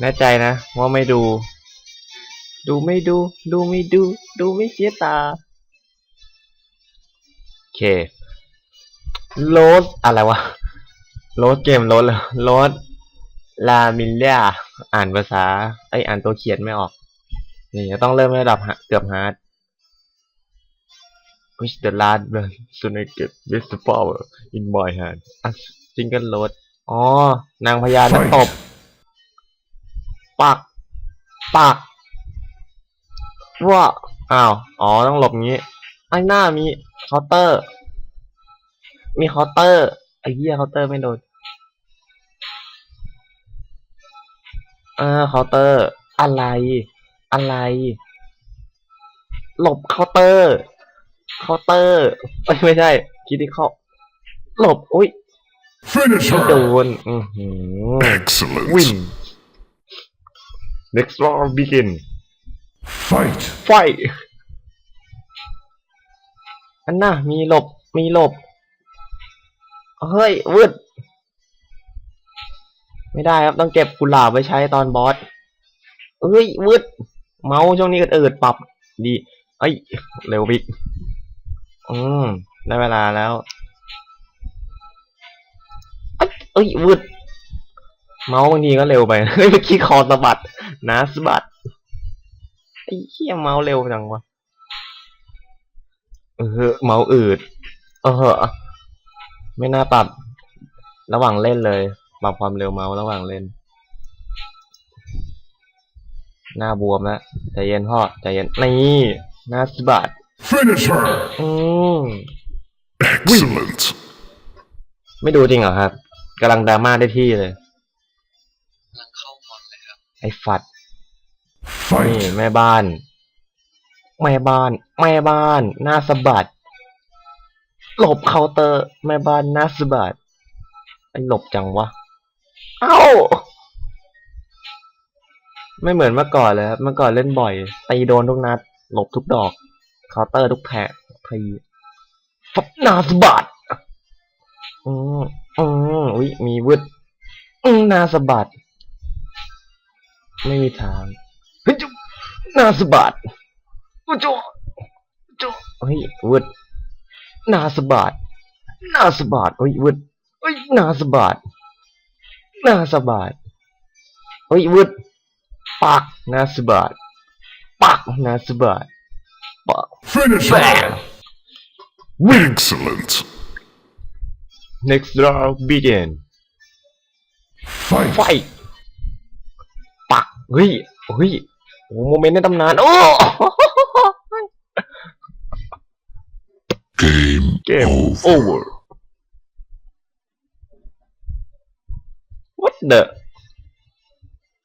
แน่ใจนะว่าไม่ดู ดูไม่ดู ดูไม่ดู ดูไม่เสียตาโอเคโรสอะไรวะโรสเกมโรสเลยโรสลามิเลียอ่านภาษาไออ่านตัวเขียนไม่ออก นี่จะต้องเริ่มระดับเกือบฮาร์ด Which the last one soon I get with the power in my hand a single load อ๋อนางพญานักตบ ปักปักว่า อ้าว อ๋อ ต้องหลบงี้ ไอ้หน้ามีเคาน์เตอร์ มีเคาน์เตอร์ ไอ้เหี้ยเคาน์เตอร์ไม่โดนเออเคาน์เตอร์ อะไร อะไร หลบเคาน์เตอร์ เคาน์เตอร์เอ้ยไม่ใช่ คิดที่เข้าหลบ อุ้ย Finish ไม่โด her! นอือหือ Excellent. win next round begin Fight! fight อันน่ะมีหลบ มีหลบ เฮ้ยวืดไม่ได้ครับต้องเก็บกุหลาบไว้ใช้ตอนบอสเอ้ยวืดเมาส์ช่วงนี้ก็เอิดปรับ ดี เอ้ย เร็วบิ๊กอืมได้เวลาแล้ว เอ้ยเอ้ยวืดเมาส์บางทีก็เร็วไป เฮ้ยเมื่อกี้คอสะบัด นะสะบัดไอ้เหี้ยเมาส์เร็วจังวะ เออ เมาส์อืด เออ ไม่น่าปรับ ระหว่างเล่นเลย ปรับความเร็วเมาส์ระหว่างเล่น หน้าบวมแล้วใจเย็นพ่อใจเย็น นี่หน้าสะบัด Finish her! อืม Excellent. ไม่ดูจริงเหรอครับกำลังดราม่าได้ที่เลย ไอ้ฝัดนี่ Fight! แม่บ้าน แม่บ้าน แม่บ้าน หน้าสะบัด หลบเคาน์เตอร์ แม่บ้านหน้าสะบัดไอ้หลบจังวะ เอ้า ไม่เหมือนเมื่อก่อนเลยครับเมื่อก่อนเล่นบ่อยตีโดนทุกนัด หลบทุกดอก เคาน์เตอร์ทุกแผลทีฟับหน้าสะบัดอืมอืมอุ้ยมีวืดอืมหน้าสะบัด ไม่มีทางเฮ้ยจุ๊บหน้าสะบัดอุ๊ยจุ๊บจุ๊บเฮ้ยวืดหน้าสะบัดหน้าสะบัดเฮ้ยวืดเฮ้ยหน้าสะบัดหน้าสะบัดเฮ้ยวืดปักหน้าสะบัดปักหน้าสะบัดปัก Finish Bam! her! Win! Excellent. next round begin Fight! ไฟปัก เฮ้ยเฮ้ยโอ้โหโมเมนต์ในตำนานโอ้ Game, Game over. over what the